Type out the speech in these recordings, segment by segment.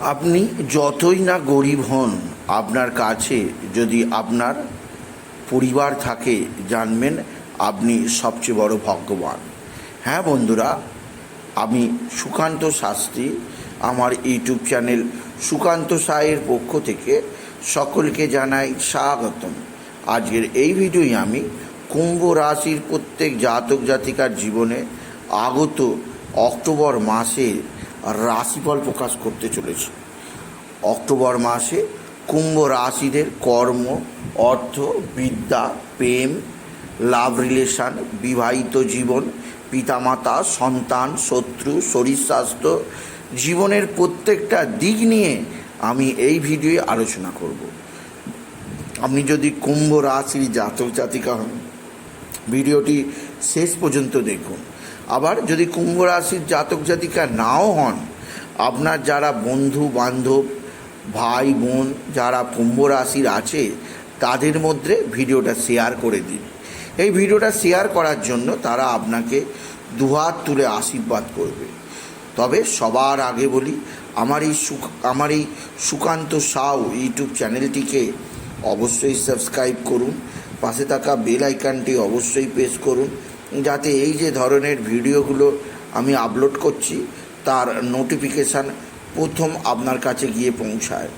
আপনি যতই না গরিব হন, আপনার কাছে যদি আপনার পরিবার থাকে, জানবেন আপনি সবচেয়ে বড় ভাগ্যবান। হ্যাঁ বন্ধুরা, আমি সুকান্ত শাস্ত্রী, আমার ইউটিউব চ্যানেল সুকান্ত সায়ের পক্ষ থেকে সকলকে জানাই স্বাগতম। আজকের এই ভিডিওই আমি কুম্ভ রাশির প্রত্যেক জাতক জাতিকার জীবনে আগত অক্টোবর মাসে রাশিফল প্রকাশ করতে চলেছি। অক্টোবর মাসে কুম্ভ রাশিদের কর্ম, অর্থ, বিদ্যা, প্রেম, লাভ রিলেশন, বিবাহিত জীবন, পিতামাতা, সন্তান, শত্রু, শরীর স্বাস্থ্য, জীবনের প্রত্যেকটা দিক নিয়ে আমি এই ভিডিওয়ে আলোচনা করব। আপনি যদি কুম্ভ রাশির জাতক জাতিকা হন, ভিডিওটি শেষ পর্যন্ত দেখুন। আবার যদি কুম্ভ রাশির জাতক জাতিকা নাও হন, আপনার যারা বন্ধু বান্ধব, ভাই বোন যারা কুম্ভ রাশির আছে, তাদের মধ্যে ভিডিওটা শেয়ার করে দিন। এই ভিডিওটা শেয়ার করার জন্য তারা আপনাকে দুহাত তুলে আশীর্বাদ করবে। তবে সবার আগে বলি, আমার এই আমার এই সুকান্ত সাউ ইউটিউব চ্যানেলটিকে অবশ্যই সাবস্ক্রাইব করুন, পাশে থাকা বেল আইকনটি অবশ্যই প্রেস করুন যাতে এই যে ধরনের ভিডিওগুলো আমি আপলোড করছি, তার নোটিফিকেশান প্রথম আপনার কাছে গিয়ে পৌঁছায়।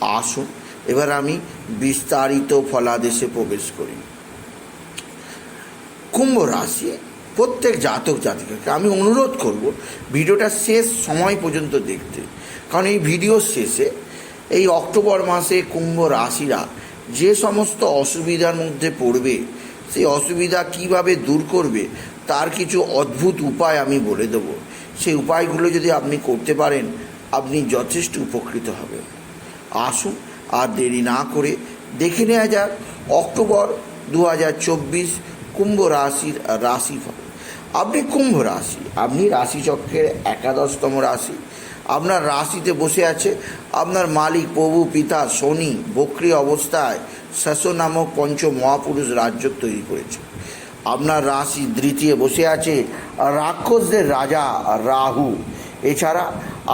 আসুন, এবার আমি বিস্তারিত ফলাদেশে প্রবেশ করি। কুম্ভ রাশি, প্রত্যেক জাতক জাতিকাকে আমি অনুরোধ করব ভিডিওটা শেষ সময় পর্যন্ত দেখতে। কারণ এই ভিডিওর শেষে এই অক্টোবর মাসে কুম্ভ রাশিরা যে সমস্ত অসুবিধার মধ্যে পড়বে সেই অসুবিধা কীভাবে দূর করবে, তার কিছু অদ্ভুত উপায় আমি বলে দেব। সেই উপায়গুলো যদি আপনি করতে পারেন, আপনি যথেষ্ট উপকৃত হবেন। আসুন আর দেরি না করে দেখে নেওয়া যাক, অক্টোবর দু হাজার চব্বিশ কুম্ভ রাশির রাশিফল। আপনি কুম্ভ রাশি, আপনি রাশিচক্রের একাদশতম রাশি। আপনার রাশিতে বসে আছে, আপনার মালিক, প্রভু, পিতা, শনি, বক্রি অবস্থায় শাস নামক পঞ্চ মহাপুরুষ রাজ্য তৈরি করেছে। আপনার রাশি দ্বিতীয় বসে আছে রাক্ষসদের রাজা রাহু। এছাড়া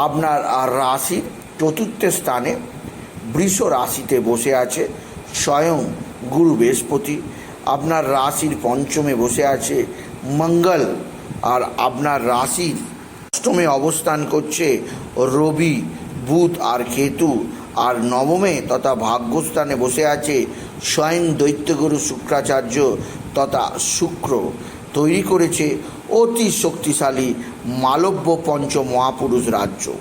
আপনার রাশির চতুর্থ স্থানে বৃষ রাশিতে বসে আছে, স্বয়ং গুরু বৃহস্পতি। আপনার রাশির পঞ্চমে বসে আছে মঙ্গল, আর আপনার রাশির অষ্টমে অবস্থান করছে রবি, বুধ আর কেতু। আর নবমে তথা ভাগ্যস্থানে বসে আছে স্বয়ং দৈত্যগুরু শুক্রাচার্য তথা শুক্র। তৈরি করেছে অতি শক্তিশালী মালব্য পঞ্চ মহাপুরুষ রাজ্য।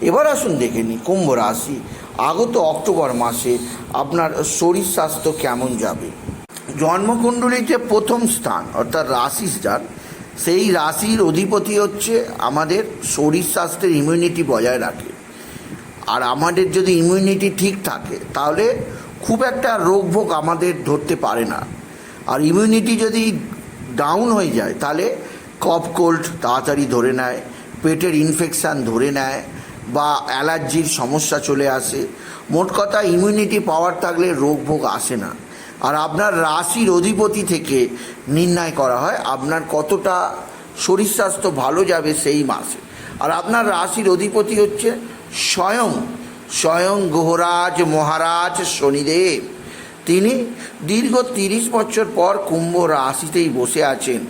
এবার আসুন দেখে নিই কুম্ভ রাশি। আগত অক্টোবর মাসে আপনার শরীর স্বাস্থ্য কেমন যাবে? জন্মকুণ্ডলীতে প্রথম স্থান, অর্থাৎ রাশি স্থান সেই রাশির অধিপতি হচ্ছে আমাদের শরীর স্বাস্থ্যের ইমিউনিটি বজায় রাখে। আর আমাদের যদি ইমিউনিটি ঠিক থাকে, তাহলে খুব একটা রোগ ভোগ আমাদের ধরতে পারে না। আর ইমিউনিটি যদি ডাউন হয়ে যায়, তাহলে কফ কোল্ড তাড়াতাড়ি ধরে নেয়, পেটের ইনফেকশান ধরে নেয় বা অ্যালার্জির সমস্যা চলে আসে। মোট কথা ইমিউনিটি পাওয়ার থাকলে রোগ ভোগ আসে না। আর আপনার রাশির অধিপতি থেকে নির্ণয় করা হয়, আপনার কতটা শরীর স্বাস্থ্য ভালো যাবে সেই মাসে। আর আপনার রাশির অধিপতি হচ্ছে স্বয়ং স্বয়ং গ্রহরাজ মহারাজ শনিদেব। তিনি দীর্ঘ তিরিশ বছর পর কুম্ভ রাশিতেই বসে আছেন।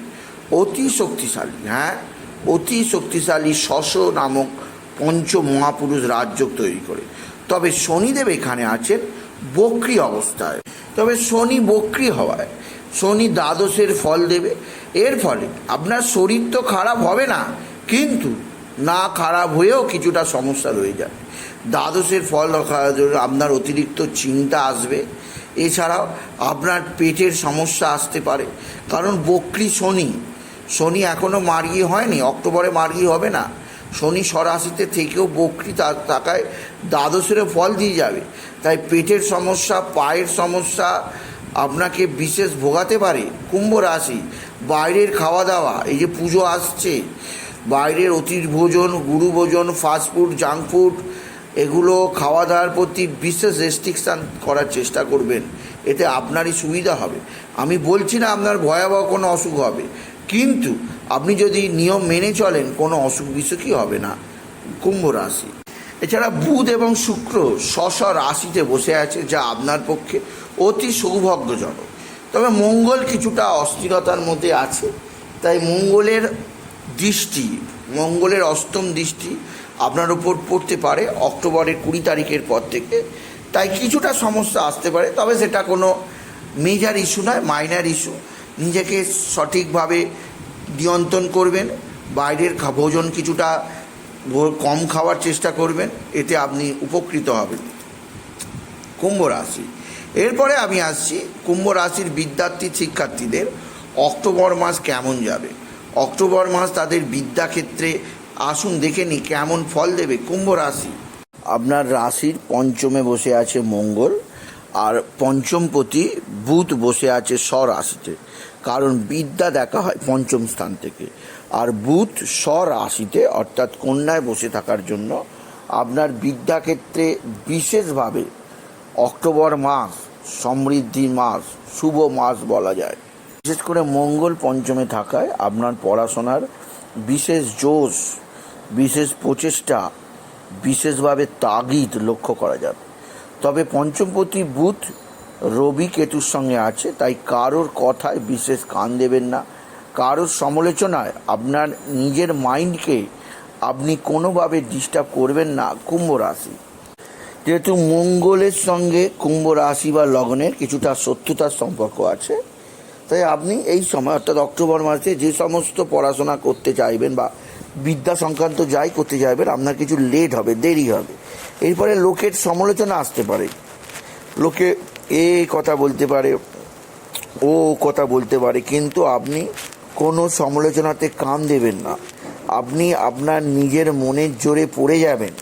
অতি শক্তিশালী হ্যাঁ? অতি শক্তিশালী শশ নামক পঞ্চ মহাপুরুষ রাজ্য তৈরি করে। তবে শনিদেব এখানে আছেন বক্রি অবস্থায়। তবে শনি বক্রি হওয়ায়, শনি দ্বাদশের ফল দেবে। এর ফলে আপনার শরীর তো খারাপ হবে না। কিন্তু না খারাপ হয়েও কিছুটা সমস্যা রয়ে যাবে। দ্বাদশের ফল আপনার অতিরিক্ত চিন্তা আসবে। এছাড়াও আপনার পেটের সমস্যা আসতে পারে। কারণ বক্রি শনি শনি এখনও মার্গি হয়নি, অক্টোবরে মার্গি হবে না। শনি সরাসিতে থেকেও বকরি তাকায় দ্বাদশেরও ফল দিয়ে যাবে। তাই পেটের সমস্যা, পায়ের সমস্যা আপনাকে বিশেষ ভোগাতে পারে। কুম্ভ রাশি, বাইরের খাওয়া দাওয়া এই যে পুজো আসছে বাইরের অতিথ ভোজন, গুরু ভোজন ফাস্টফুড জাঙ্ক ফুড এগুলো খাওয়া দাওয়ার প্রতি বিশেষ রেস্ট্রিকশান করার চেষ্টা করবেন। এতে আপনারই সুবিধা হবে। আমি বলছি না আপনার ভয়াবহ কোনো অসুখ হবে, কিন্তু আপনি যদি নিয়ম মেনে চলেন, কোনো অসুখ বিসুখই হবে না। কুম্ভ রাশি। এছাড়া বুধ এবং শুক্র স্ব রাশিতে বসে আছে, যা আপনার পক্ষে অতি সৌভাগ্যজনক। তবে মঙ্গল কিছুটা অস্থিরতার মধ্যে আছে, তাই মঙ্গলের দৃষ্টি, মঙ্গলের অষ্টম দৃষ্টি আপনার উপর পড়তে পারে অক্টোবরের কুড়ি তারিখের পর থেকে। তাই কিছুটা সমস্যা আসতে পারে, তবে সেটা কোনো মেজার ইস্যু নয় মাইনার ইস্যু নিজেকে সঠিকভাবে নিয়ন্ত্রণ করবেন, বাইরের ভোজন কিছুটা কম খাওয়ার চেষ্টা করবেন, এতে আপনি উপকৃত হবেন। কুম্ভ রাশি। এরপরে আমি আসছি, কুম্ভ রাশির বিদ্যার্থী, শিক্ষার্থীদের অক্টোবর মাস কেমন যাবে? অক্টোবর মাস তাদের বিদ্যাক্ষেত্রে। আসুন দেখে নি কেমন ফল দেবে কুম্ভ রাশি। আপনার রাশির পঞ্চমে বসে আছে মঙ্গল, আর পঞ্চমপতি বুধ বসে আছে স্বরাশিতে, কারণ বিদ্যা দেখা হয় পঞ্চম স্থান থেকে। আর বুধ স্বরাশিতে, অর্থাৎ কন্যায় বসে থাকার জন্য আপনার বিদ্যাক্ষেত্রে বিশেষভাবে অক্টোবর মাস, সমৃদ্ধি মাস, শুভ মাস বলা যায়। বিশেষ করে মঙ্গল পঞ্চমে থাকায় আপনার পড়াশোনার বিশেষ জোশ, বিশেষ প্রচেষ্টা, বিশেষভাবে তাগিদ লক্ষ্য করা যাবে। তবে পঞ্চমপতি বুধ রবি কেতুর সঙ্গে আছে, তাই কারোর কথায় বিশেষ কান দেবেন না। কারোর সমালোচনায় আপনার নিজের মাইন্ডকে আপনি কোনোভাবে ডিস্টার্ব করবেন না কুম্ভ রাশি। যেহেতু মঙ্গলের সঙ্গে কুম্ভ রাশি বা লগ্নের কিছুটা শত্রুতার সম্পর্ক আছে তাই আপনি এই সময়, অর্থাৎ অক্টোবর মাসে যে সমস্ত পড়াশোনা করতে চাইবেন বা বিদ্যা সংক্রান্ত যাই করতে চাইবেন, আপনার কিছু লেট হবে, দেরি হবে। এরপরে লোকের সমালোচনা আসতে পারে। লোকে এ কথা বলতে পারে, ও কথা বলতে পারে, কিন্তু আপনি কোনো সমালোচনাতে কান দেবেন না। আপনি আপনার নিজের মনের জোরে পড়ে যাবেন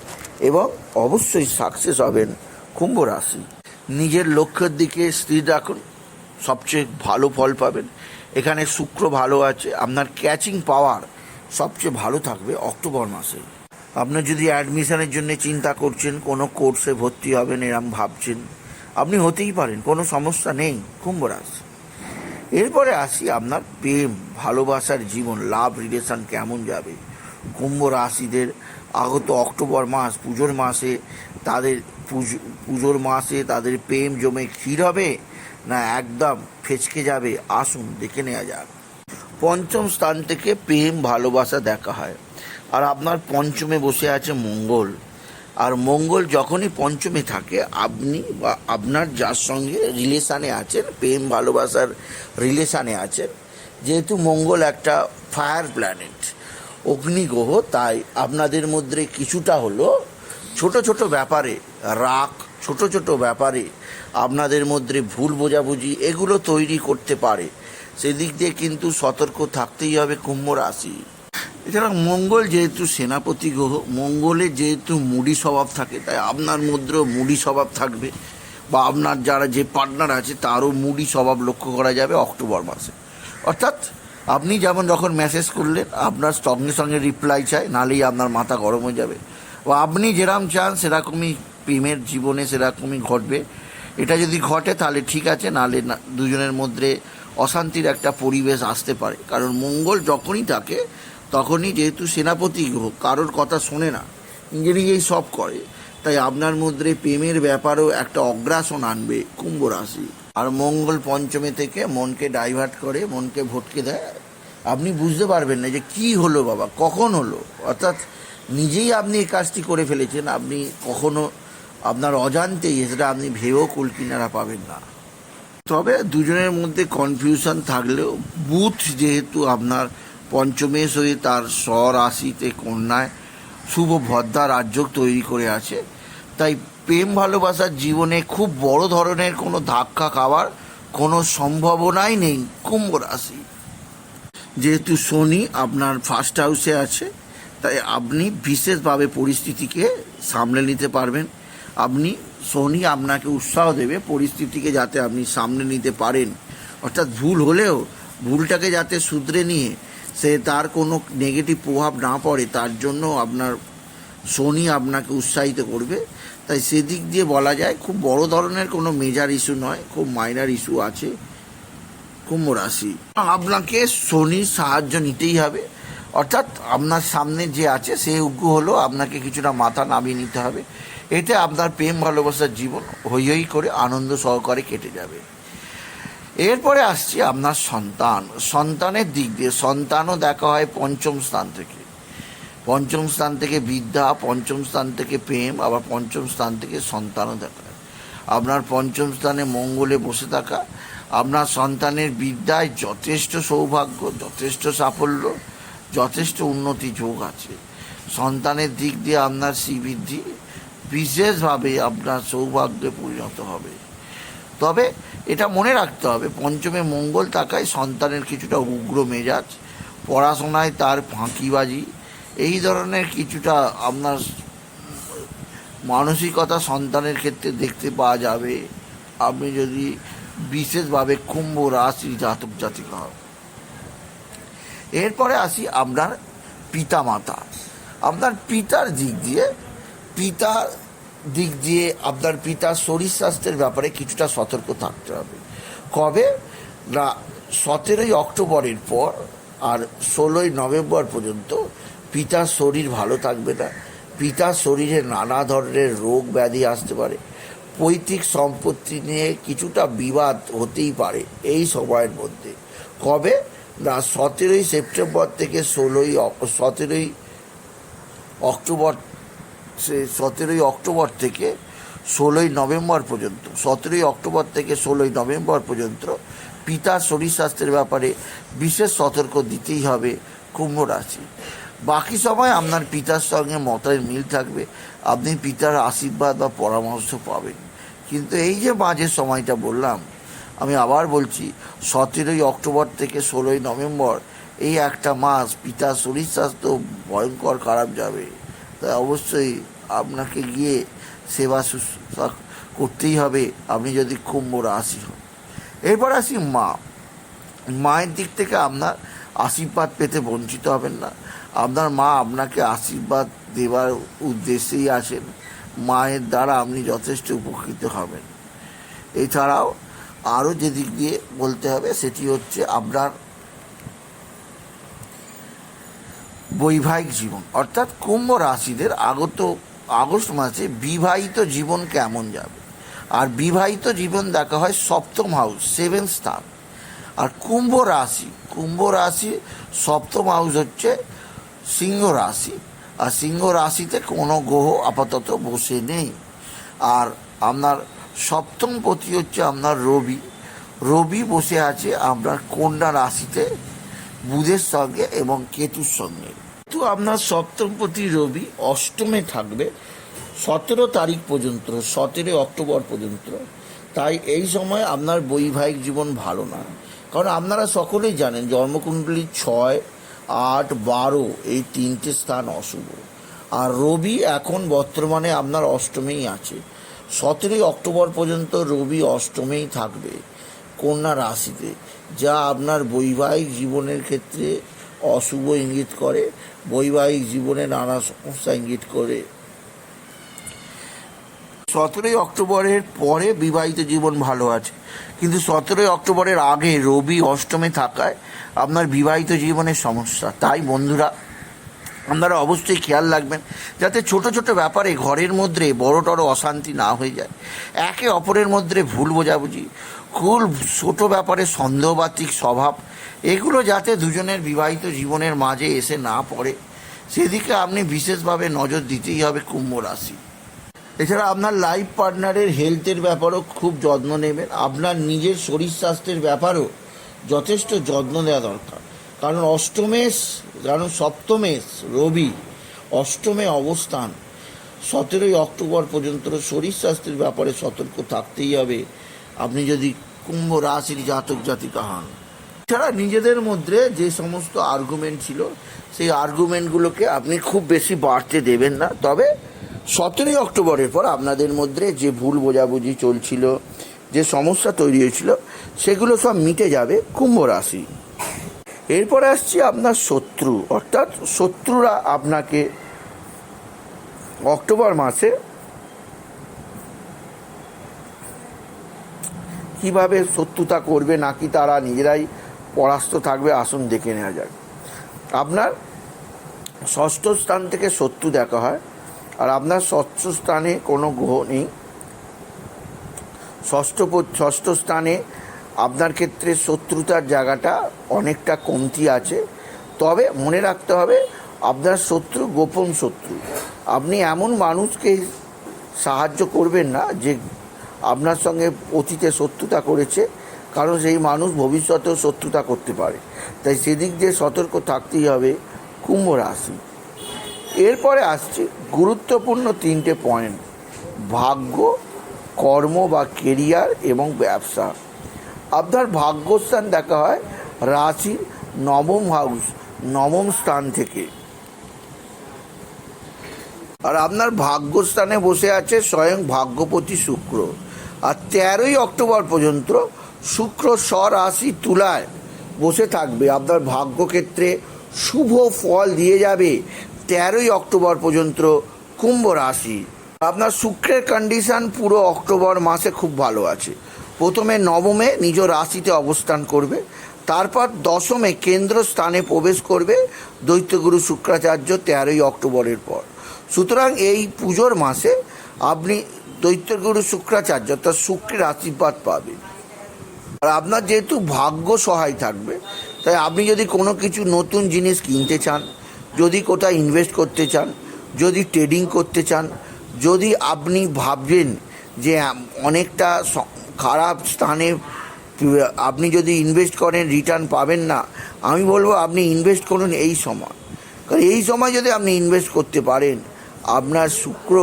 এবং অবশ্যই সাকসেস হবেন কুম্ভ রাশি। নিজের লক্ষ্যের দিকে স্থির রাখুন। সবচেয়ে ভালো ফল পাবেন। এখানে শুক্র ভালো আছে, আপনার ক্যাচিং পাওয়ার সবচেয়ে ভালো থাকবে অক্টোবর মাসে। আপনি যদি অ্যাডমিশনের জন্য চিন্তা করছেন, কোনো কোর্সে ভর্তি হবেন এরম ভাবছেন, আপনি হতেই পারেন, কোনো সমস্যা নেই, কুম্ভ রাশি। এরপরে আসি আপনার প্রেম, ভালোবাসার জীবন লাভ রিলেশন কেমন যাবে? কুম্ভ রাশিদের আগত অক্টোবর মাস, পুজোর মাসে তাদের পুজো, পুজোর মাসে তাদের প্রেম জমে ক্ষীর হবে না, একদম। ফেচকে যাবে। আসুন দেখে নেওয়া যাক। পঞ্চম স্থান থেকে প্রেম, ভালোবাসা দেখা হয়। আর আপনার পঞ্চমে বসে আছে মঙ্গল। আর মঙ্গল যখনই পঞ্চমে থাকে, আপনি বা আপনার যার সঙ্গে রিলেশানে আছেন, প্রেম, ভালোবাসার রিলেশানে আছেন, যেহেতু মঙ্গল একটা ফায়ার প্ল্যানেট অগ্নিগ্রহ, তাই আপনাদের মধ্যে কিছুটা হলো ছোট ছোট ব্যাপারে রাগ, ছোট ছোট ব্যাপারে আপনাদের মধ্যে ভুল বোঝাবুঝি এগুলো তৈরি করতে পারে। সেদিক দিয়ে কিন্তু সতর্ক থাকতেই হবে কুম্ভ রাশি। এছাড়া মঙ্গল যেহেতু সেনাপতি গ্রহ মঙ্গলের যেহেতু মুডি স্বভাব থাকে, তাই আপনার মধ্যেও মুডি স্বভাব থাকবে বা আপনার যারা যে পার্টনার আছে, তারও মুডি স্বভাব লক্ষ্য করা যাবে অক্টোবর মাসে। অর্থাৎ আপনি যেমন যখন মেসেজ করলেন, আপনার সঙ্গে সঙ্গে রিপ্লাই চাই নালেই আপনার মাথা গরম হয়ে যাবে। বা আপনি যেরকম চান, সেরকমই প্রেমের জীবনে সেরকমই ঘটবে। এটা যদি ঘটে, তাহলে ঠিক আছে নালে না, দুজনের মধ্যে অশান্তির একটা পরিবেশ আসতে পারে। কারণ মঙ্গল যখনই থাকে, তখনই যেহেতু সেনাপতি গ্রহ, কারোর কথা শোনে না নিজে সব করে, তাই আপনার মধ্যে প্রেমের ব্যাপারেও একটা অগ্রাসন আনবে কুম্ভ রাশি। আর মঙ্গল পঞ্চমে থেকে মনকে ডাইভার্ট করে, মনকে ভটকে দেয়। আপনি বুঝতে পারবেন না যে কি হলো বাবা, কখন হলো? অর্থাৎ নিজেই আপনি এই কাজটি করে ফেলেছেন, আপনি কখনো আপনার অজান্তেই, সেটা আপনি ভেবেও কুলকিনারা পাবেন না। তবে দুজনের মধ্যে কনফিউশন থাকলেও, বুথ যেহেতু আপনার পঞ্চমেশ হয়ে তার স্বরাশিতে কন্যায়, শুভ ভদ্রা রাজ্য তৈরি করে আছে। তাই প্রেম ভালোবাসার জীবনে খুব বড় ধরনের কোনো ধাক্কা খাওয়ার কোনো সম্ভাবনাই নেই কুম্ভ রাশি। যেহেতু শনি আপনার ফার্স্ট হাউসে আছে, তাই আপনি বিশেষভাবে পরিস্থিতিকে সামলে নিতে পারবেন। আপনি শনি আপনাকে উৎসাহ দেবে পরিস্থিতিকে যাতে আপনি সামনে নিতে পারেন। অর্থাৎ ভুল হলেও, ভুলটাকে যাতে শুধরে নিয়ে সে তার কোনো নেগেটিভ প্রভাব না পড়ে, তার জন্য আপনার শনি আপনাকে উৎসাহিত করবে। তাই সেদিক দিয়ে বলা যায়, খুব বড় ধরনের কোনো মেজার ইস্যু নয়, খুব মাইনার ইস্যু আছে কুম্ভ রাশি। আপনাকে শনির সাহায্য নিতেই হবে। অর্থাৎ আপনার সামনে যে আছে, সে উগ্র হলো আপনাকে কিছুটা মাথা নামিয়ে নিতে হবে। এতে আপনার প্রেম, ভালোবাসার জীবন হই হই করে আনন্দ সহকারে কেটে যাবে। এরপরে আসছি আপনার সন্তান। সন্তানের দিক দিয়ে সন্তানও দেখা হয় পঞ্চম স্থান থেকে। পঞ্চম স্থান থেকে বিদ্যা, পঞ্চম স্থান থেকে প্রেম, আবার পঞ্চম স্থান থেকে সন্তানও দেখা হয়। আপনার পঞ্চম স্থানে মঙ্গলে বসে থাকা, আপনার সন্তানের বিদ্যায় যথেষ্ট সৌভাগ্য, যথেষ্ট সাফল্য, যথেষ্ট উন্নতি যোগ আছে। সন্তানের দিক দিয়ে আপনার শ্রীবৃদ্ধি বিশেষভাবে আপনার সৌভাগ্যে পরিণত হবে। তবে এটা মনে রাখতে হবে, পঞ্চমে মঙ্গল থাকায় সন্তানের কিছুটা উগ্র মেজাজ, পড়াশোনায় তার ফাঁকিবাজি, এই ধরনের কিছুটা আপনার মানসিকতা সন্তানের ক্ষেত্রে দেখতে পাওয়া যাবে। আপনি যদি বিশেষভাবে কুম্ভ রাশির জাতক জাতিকা হন। এরপরে আসি আপনার পিতা মাতা আপনার পিতার দিক দিয়ে পিতার দিক দিয়ে আপনার পিতার শরীর স্বাস্থ্যের ব্যাপারে কিছুটা সতর্ক থাকতে হবে। কবে? না, সতেরোই অক্টোবরের পর আর ষোলোই নভেম্বর পর্যন্ত পিতার শরীর ভালো থাকবে না। পিতার শরীরে নানা ধরনের রোগ ব্যাধি আসতে পারে। পৈতৃক সম্পত্তি নিয়ে কিছুটা বিবাদ হতেই পারে এই সময়ের মধ্যে। কবে? না, সতেরোই সেপ্টেম্বর থেকে ষোলোই সতেরোই অক্টোবর সে সতেরোই অক্টোবর থেকে ষোলোই নভেম্বর পর্যন্ত, সতেরোই অক্টোবর থেকে ষোলোই নভেম্বর পর্যন্ত পিতার শরীর স্বাস্থ্যের ব্যাপারে বিশেষ সতর্ক দিতেই হবে কুম্ভ রাশি। বাকি সময় আপনার পিতার সঙ্গে মতের মিল থাকবে, আপনি পিতার আশীর্বাদ বা পরামর্শ পাবেন। কিন্তু এই যে মাঝের সময়টা বললাম, আমি আবার বলছি, সতেরোই অক্টোবর থেকে ষোলোই নভেম্বর এই একটা মাস পিতার শরীর স্বাস্থ্য ভয়ঙ্কর খারাপ যাবে। তাই অবশ্যই আপনাকে গিয়ে সেবা শুশ্রূষা করতেই হবে। আপনি যদি কুম্ভ রাশি হন। এরপর আসি মা। মায়ের দিক থেকে আপনার আশীর্বাদ পেতে বঞ্চিত হবেন না। আপনার মা আপনাকে আশীর্বাদ দেওয়ার উদ্দেশ্যেই আসেন। মায়ের দ্বারা আপনি যথেষ্ট উপকৃত হবেন। এছাড়াও আরও যে দিক দিয়ে বলতে হবে সেটি হচ্ছে আপনার বৈবাহিক জীবন। অর্থাৎ কুম্ভ রাশিদের আগত আগস্ট মাসে বিবাহিত জীবন কেমন যাবে? আর বিবাহিত জীবন দেখা হয় সপ্তম হাউস সেভেন স্থান আর কুম্ভ রাশি কুম্ভ রাশি সপ্তম হাউস হচ্ছে সিংহ রাশি। আর সিংহ রাশিতে কোনো গ্রহ আপাতত বসে নেই। আর আপনার সপ্তম পতি হচ্ছে আপনার রবি। রবি বসে আছে আপনার কন্যা রাশিতে বুধের সঙ্গে এবং কেতুর সঙ্গে। কিন্তু আপনার সপ্তমপতি রবি অষ্টমে থাকবে, সতেরো তারিখ পর্যন্ত সতেরো অক্টোবর পর্যন্ত। তাই এই সময় আপনার বৈবাহিক জীবন ভালো না। কারণ আপনারা সকলেই জানেন জন্মকুণ্ডলী ছয়, আট, বারো এই তিনটে স্থান অশুভ। আর রবি এখন বর্তমানে আপনার অষ্টমেই আছে। সতেরোই অক্টোবর পর্যন্ত রবি অষ্টমেই থাকবে কন্যা রাশিতে। যা আপনার বৈবাহিক জীবনের ক্ষেত্রে অশুভ ইঙ্গিত করে, বৈবাহিক জীবনে নানা সমস্যা ইঙ্গিত করে। সতেরোই অক্টোবরের পরে বিবাহিত জীবন ভালো আছে। কিন্তু সতেরোই অক্টোবরের আগে রবি অষ্টমে থাকায় আপনার বিবাহিত জীবনের সমস্যা। তাই বন্ধুরা, আপনারা অবশ্যই খেয়াল রাখবেন যাতে ছোট ছোট ব্যাপারে ঘরের মধ্যে বড়টড় অশান্তি না হয়ে যায়। একে অপরের মধ্যে ভুল বোঝাবুঝি খুব ছোট ব্যাপারে সন্দেহবাতিক স্বভাব, এগুলো যাতে দুজনের বিবাহিত জীবনের মাঝে এসে না পড়ে, সেদিকে আপনি বিশেষভাবে নজর দিতেই হবে কুম্ভ রাশি। এছাড়া আপনার লাইফ পার্টনারের হেলথের ব্যাপারেও খুব যত্ন নেবেন। আপনার নিজের শরীর স্বাস্থ্যের ব্যাপারেও যথেষ্ট যত্ন দেওয়া দরকার। কারণ অষ্টমেশ কারণ সপ্তমেশ রবি, অষ্টমে অবস্থান, সতেরোই অক্টোবর পর্যন্ত শরীর স্বাস্থ্যের ব্যাপারে সতর্ক থাকতেই হবে। আপনি যদি কুম্ভ রাশির জাতক জাতিকা হন। এছাড়া নিজেদের মধ্যে যে সমস্ত আর্গুমেন্ট ছিল, সেই আর্গুমেন্টগুলোকে আপনি খুব বেশি বাড়তে দেবেন না। তবে সতেরোই অক্টোবরের পর আপনাদের মধ্যে যে ভুল বোঝাবুঝি চলছিল, যে সমস্যা তৈরি হয়েছিল, সেগুলো সব মিটে যাবে কুম্ভ রাশি। এরপরে আসছি আপনার শত্রু। অর্থাৎ শত্রুরা আপনাকে অক্টোবর মাসে কীভাবে শত্রুতা করবে নাকি তারা নিজেরাই পরাস্ত থাকবে? আসুন দেখে নেওয়া যাক। আপনার ষষ্ঠ স্থান থেকে শত্রু দেখা হয়, আর আপনার ষষ্ঠ স্থানে কোনো গ্রহ নেই। ষষ্ঠ ষষ্ঠ স্থানে আপনার ক্ষেত্রে শত্রুতার জায়গাটা অনেকটা কমতি আছে। তবে মনে রাখতে হবে, আপনার শত্রু গোপন শত্রু। আপনি এমন মানুষকে সাহায্য করবেন না যে আপনার সঙ্গে অতীতে শত্রুতা করেছে, কারণ সেই মানুষ ভবিষ্যতেও শত্রুতা করতে পারে। তাই সেদিক দিয়ে সতর্ক থাকতেই হবে কুম্ভ রাশি। এরপরে আসছে গুরুত্বপূর্ণ তিনটে পয়েন্ট ভাগ্য, কর্ম বা কেরিয়ার এবং ব্যবসা। আপনার ভাগ্যস্থান দেখা হয় রাশির নবম হাউস নবম স্থান থেকে। আর আপনার ভাগ্যস্থানে বসে আছে স্বয়ং ভাগ্যপতি শুক্র। আর তেরোই অক্টোবর পর্যন্ত শুক্র স্বরাশি তুলায় বসে থাকবে। আপনার ভাগ্যক্ষেত্রে শুভ ফল দিয়ে যাবে তেরোই অক্টোবর পর্যন্ত কুম্ভ রাশি। আপনার শুক্রের কন্ডিশন পুরো অক্টোবর মাসে খুব ভালো আছে। প্রথমে নবমে নিজ রাশিতে অবস্থান করবে। তারপর দশমে কেন্দ্র স্থানে প্রবেশ করবে দৈত্যগুরু শুক্রাচার্য তেরোই অক্টোবরের পর। সুতরাং এই পুজোর মাসে আপনি দৈত্যগুরু শুক্রাচার্য, অর্থাৎ শুক্রের আশীর্বাদ পাবেন আর আপনার যেহেতু ভাগ্য সহায় থাকবে, তাই আপনি যদি কোনো কিছু নতুন জিনিস কিনতে চান, যদি কোথায় ইনভেস্ট করতে চান, যদি ট্রেডিং করতে চান, যদি আপনি ভাবছেন যে অনেকটা খারাপ স্থানে আপনি যদি ইনভেস্ট করেন রিটার্ন পাবেন না, আমি বলব আপনি ইনভেস্ট করুন এই সময়। কারণ এই সময় যদি আপনি ইনভেস্ট করতে পারেন, আপনার শুক্র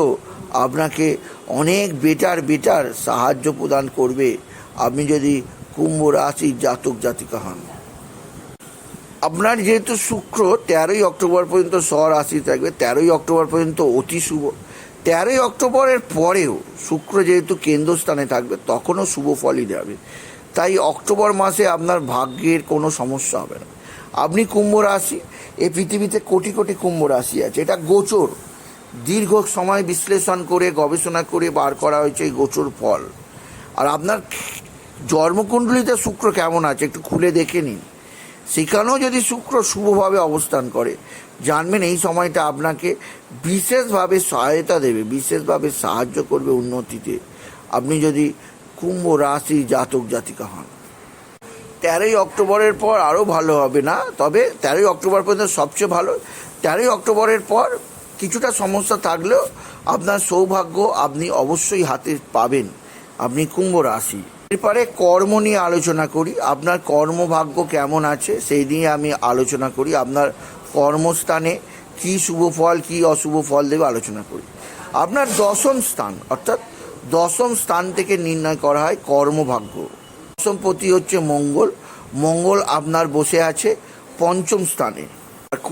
আপনাকে অনেক বেটার বেটার সাহায্য প্রদান করবে। আপনি যদি কুম্ভ রাশির জাতক, জাতিকা হন। আপনার যেহেতু শুক্র, তেরোই অক্টোবর পর্যন্ত স্বরাশি থাকবে, তেরোই অক্টোবর পর্যন্ত অতি শুভ। তেরোই অক্টোবরের পরেও শুক্র যেহেতু কেন্দ্রস্থানে থাকবে, তখনও শুভ ফলই দেবে। তাই অক্টোবর মাসে আপনার ভাগ্যের কোনো সমস্যা হবে না। আপনি কুম্ভ রাশি, এই পৃথিবীতে কোটি কোটি কুম্ভ রাশি আছে। এটা গোচর। দীর্ঘ সময় বিশ্লেষণ করে, গবেষণা করে বার করা হয়েছে এই গোচর ফল। আর আপনার জন্মকুণ্ডলিতে শুক্র কেমন আছে একটু খুলে দেখে নিন। সেখানেও যদি শুক্র শুভভাবে অবস্থান করে, জানবেন এই সময়টা আপনাকে বিশেষভাবে সহায়তা দেবে, বিশেষভাবে সাহায্য করবে উন্নতিতে। আপনি যদি কুম্ভ রাশি জাতক জাতিকা হন। তেরোই অক্টোবরের পর আরও ভালো হবে না? তবে তেরোই অক্টোবর পর্যন্ত সবচেয়ে ভালো। তেরোই অক্টোবরের পর কিছুটা সমস্যা থাকলেও আপনার সৌভাগ্য আপনি অবশ্যই হাতে পাবেন। আপনি কুম্ভ রাশি। এরপরে কর্ম নিয়ে আলোচনা করি। আপনার কর্মভাগ্য কেমন আছে সেই নিয়ে আমি আলোচনা করি। আপনার কর্মস্থানে কী শুভ ফল, কি অশুভ ফল দেবে আলোচনা করি। আপনার দশম স্থান, অর্থাৎ দশম স্থান থেকে নির্ণয় করা হয় কর্মভাগ্য। দশমপতি হচ্ছে মঙ্গল। মঙ্গল আপনার বসে আছে পঞ্চম স্থানে।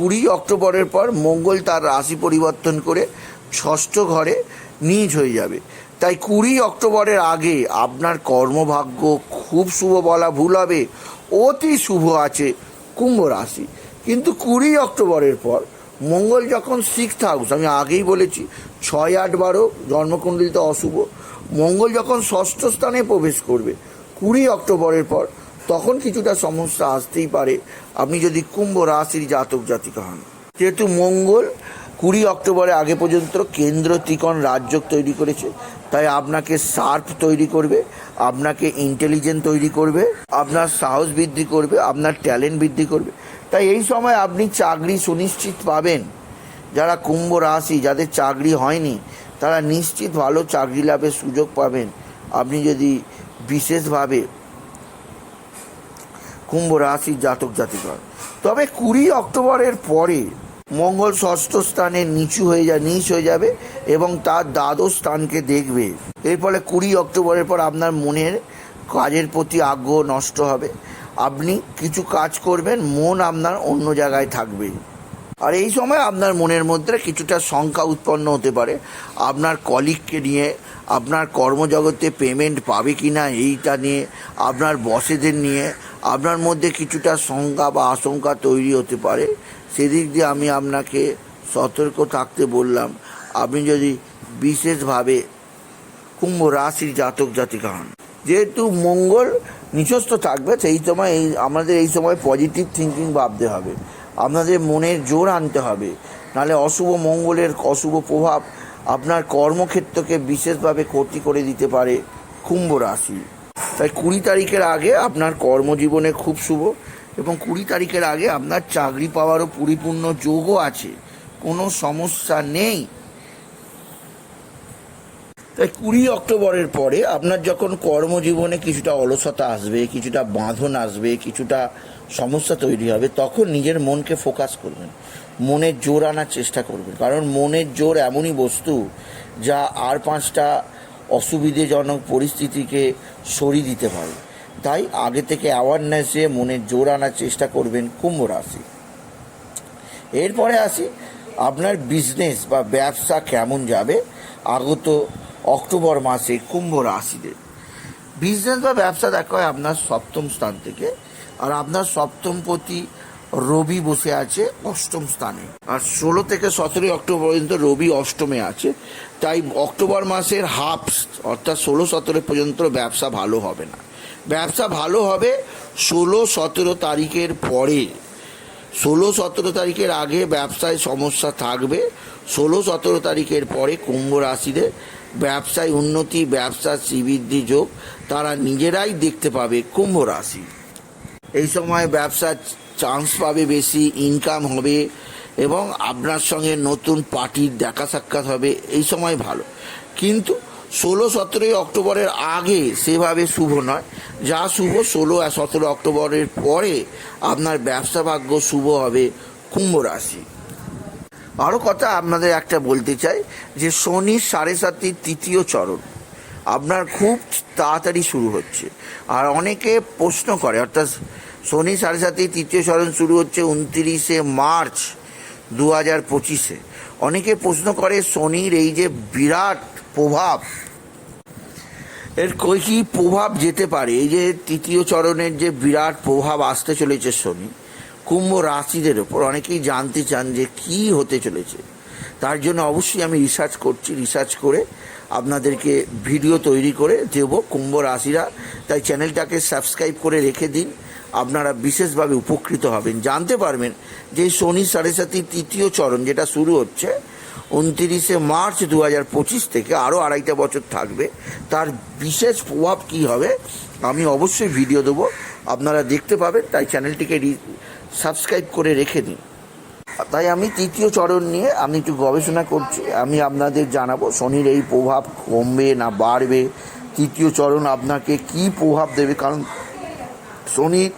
কুড়ি অক্টোবরের পর মঙ্গল তার রাশি পরিবর্তন করে ষষ্ঠ ঘরে নিজ হয়ে যাবে। তাই কুড়ি অক্টোবরের আগে আপনার কর্মভাগ্য খুব শুভ বলা ভুল হবে। অতি শুভ আছে কুম্ভ রাশি। কিন্তু কুড়ি অক্টোবরের পর মঙ্গল যখন সিক্স হাউস আমি আগেই বলেছি, ছয় আট বারো, জন্মকুণ্ডলিতে অশুভ। মঙ্গল যখন ষষ্ঠ স্থানে প্রবেশ করবে, কুড়ি অক্টোবরের পর তখন কিছুটা সমস্যা আসতেই পারে। আপনি যদি কুম্ভ রাশির জাতক জাতিকা হন। যেহেতু মঙ্গল কুড়ি অক্টোবরের আগে পর্যন্ত কেন্দ্র ত্রিকোণ রাজ্য তৈরি করেছে, তাই আপনাকে শার্প তৈরি করবে, আপনাকে ইন্টেলিজেন্ট তৈরি করবে, আপনার সাহস বৃদ্ধি করবে, আপনার ট্যালেন্ট বৃদ্ধি করবে। তাই এই সময় আপনি চাকরি সুনিশ্চিত পাবেন। যারা কুম্ভ রাশি, যাদের চাকরি হয়নি, তারা নিশ্চিত ভালো চাকরি লাভের সুযোগ পাবেন। আপনি যদি বিশেষভাবে কুম্ভ রাশির জাতক জাতিকর। তবে কুড়ি অক্টোবরের পরে মঙ্গল ষষ্ঠ স্থানে নিচু হয়ে যায় নিচ হয়ে যাবে এবং তার দ্বাদশ স্থানকে দেখবে। এর ফলে কুড়ি অক্টোবরের পর আপনার মনের কাজের প্রতি আগ্রহ নষ্ট হবে। আপনি কিছু কাজ করবেন, মন আপনার অন্য জায়গায় থাকবে। আর এই সময় আপনার মনের মধ্যে কিছুটা শঙ্কা উৎপন্ন হতে পারে। আপনার কলিগকে নিয়ে, আপনার কর্মজগতে পেমেন্ট পাবে কি না এইটা নিয়ে, আপনার বসেদের নিয়ে আপনার মধ্যে কিছুটা শঙ্কা বা আশঙ্কা তৈরি হতে পারে। সেদিক দিয়ে আমি আপনাকে সতর্ক থাকতে বললাম। আপনি যদি বিশেষভাবে কুম্ভ রাশির জাতক জাতিকা হন, যেহেতু মঙ্গল নিচস্থ থাকবে, সেই সময় এই, আমাদের এই সময় পজিটিভ থিঙ্কিং ভাবতে হবে। আপনাদের মনের জোর আনতে হবে। নাহলে অশুভ মঙ্গলের অশুভ প্রভাব আপনার কর্মক্ষেত্রকে বিশেষভাবে ক্ষতি করে দিতে পারে কুম্ভ রাশি। তাই কুড়ি তারিখের আগে আপনার কর্মজীবনে খুব শুভ এবং কুড়ি তারিখের আগে আপনার চাকরি পাওয়ারও পরিপূর্ণ যোগও আছে। কোনো সমস্যা নেই। তাই কুড়ি অক্টোবরের পরে আপনার যখন কর্মজীবনে কিছুটা অলসতা আসবে, কিছুটা বাঁধন আসবে, কিছুটা সমস্যা তৈরি হবে, তখন নিজের মনকে ফোকাস করবেন। মনের জোর আনার চেষ্টা করবেন। কারণ মনের জোর এমনই বস্তু যা আর পাঁচটা অসুবিধেজনক পরিস্থিতিকে সরিয়ে দিতে পারে। তাই আগে থেকে অ্যাওয়ারনেসে মনে জোর আনার চেষ্টা করবেন কুম্ভ রাশি। এরপরে আসি, আপনার বিজনেস বা ব্যবসা কেমন যাবে? আগত অক্টোবর মাসে কুম্ভ রাশিতে বিজনেস বা ব্যবসা দেখা হয় আপনার সপ্তম স্থান থেকে। আর আপনার সপ্তম প্রতি রবি বসে আছে অষ্টম স্থানে। আর ষোলো থেকে সতেরোই অক্টোবর পর্যন্ত রবি অষ্টমে আছে। তাই অক্টোবর মাসের হাফ অর্থাৎ ষোলো সতেরো পর্যন্ত ব্যবসা ভালো হবে না। ব্যবসা ভালো হবে ষোলো সতেরো তারিখের পরে। ষোলো সতেরো তারিখের আগে ব্যবসায় সমস্যা থাকবে। ষোলো সতেরো তারিখের পরে কুম্ভ রাশিদের ব্যবসায় উন্নতি ব্যবসা শ্রীবৃদ্ধি যোগ তারা নিজেরাই দেখতে পাবে কুম্ভ রাশি। এই সময় ব্যবসার চান্স পাবে, বেশি ইনকাম হবে এবং আপনার সঙ্গে নতুন পার্টির দেখা সাক্ষাৎ হবে, এই সময় ভালো। কিন্তু ষোলো সতেরোই অক্টোবরের আগে সেভাবে শুভ নয়। যা শুভ ষোলো আর সতেরো অক্টোবরের পরে আপনার ব্যবসা ভাগ্য শুভ হবে কুম্ভ রাশি। আরও কথা আপনাদের একটা বলতে চাই যে শনি সাড়ে সাতির তৃতীয় চরণ। আপনার খুব তাড়াতাড়ি শুরু হচ্ছে। আর অনেকে প্রশ্ন করে, অর্থাৎ শনি সাড়ে সাতির তৃতীয় চরণ শুরু হচ্ছে উনত্রিশে মার্চ দু হাজার পঁচিশে। অনেকে প্রশ্ন করে শনির এই যে বিরাট প্রভাব, এর কই কী প্রভাব যেতে পারে? এই যে তৃতীয় চরণের যে বিরাট প্রভাব আসতে চলেছে শনি, কুম্ভ রাশিদের ওপর অনেকেই জানতে চান যে কি হতে চলেছে। তার জন্য অবশ্যই আমি রিসার্চ করছি রিসার্চ করে আপনাদেরকে ভিডিও তৈরি করে দেবো কুম্ভ রাশিরা। তাই চ্যানেলটাকে সাবস্ক্রাইব করে রেখে দিন। আপনারা বিশেষভাবে উপকৃত হবেন। জানতে পারবেন যে শনি সাড়ে সাতির তৃতীয় চরণ যেটা শুরু হচ্ছে, উনতিরিশে মার্চ দু হাজার পঁচিশ থেকে আরও আড়াইটা বছর থাকবে। তার বিশেষ প্রভাব কী হবে, আমি অবশ্যই ভিডিও দেবো। আপনারা দেখতে পাবেন, তাই চ্যানেলটিকে সাবস্ক্রাইব করে রেখে দিন। তাই আমি তৃতীয় চরণ নিয়ে আমি একটু গবেষণা করছি। আমি আপনাদের জানাব, শনির এই প্রভাব কমবে না বাড়বে? তৃতীয় চরণ আপনাকে কি প্রভাব দেবে? কারণ শনির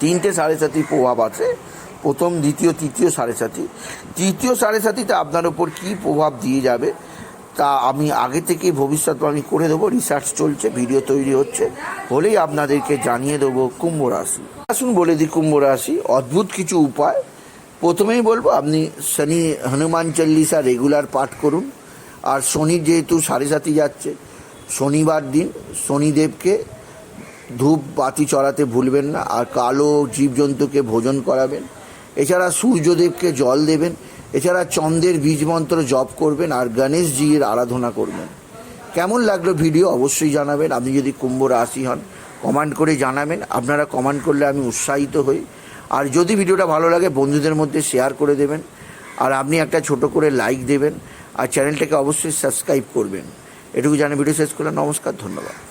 তিনটে সাড়ে সাতি প্রভাব আছে। প্রথম, দ্বিতীয়, তৃতীয় সাড়ে সাতি। তৃতীয় সাড়ে সাতিতে আপনার ওপর কী প্রভাব দিয়ে যাবে, তা আমি আগে থেকেই ভবিষ্যৎবাণী করে দেবো। রিসার্চ চলছে, ভিডিও তৈরি হচ্ছে। হলেই আপনাদেরকে জানিয়ে দেবো কুম্ভ রাশি। আসুন বলে দিই কুম্ভ রাশি। অদ্ভুত কিছু উপায়। প্রথমেই বলব, আপনি শনি হনুমান চল্লিশা রেগুলার পাঠ করুন। আর শনি যেহেতু সাড়ে সাতি যাচ্ছে, শনিবার দিন শনিদেবকে ধূপ বাতি চড়াতে ভুলবেন না, আর কালো জীবজন্তুকে ভোজন করাবেন। এছাড়া সূর্যদেবকে জল দেবেন, এছাড়া চন্দ্রের বীজ মন্ত্র জপ করবেন, আর গণেশজির আরাধনা করবেন। কেমন লাগল ভিডিও অবশ্যই জানাবেন। আপনি যদি কুম্ভ রাশি হন, কমেন্ট করে জানাবেন। আপনারা কমেন্ট করলে আমি উৎসাহিত হই। আর যদি ভিডিওটা ভালো লাগে, বন্ধুদের মধ্যে শেয়ার করে দেবেন। আর আপনি একটা ছোট করে লাইক দেবেন। আর চ্যানেলটাকে অবশ্যই সাবস্ক্রাইব করবেন। এটুকু জানে ভিডিও শেষ করলাম। নমস্কার, ধন্যবাদ।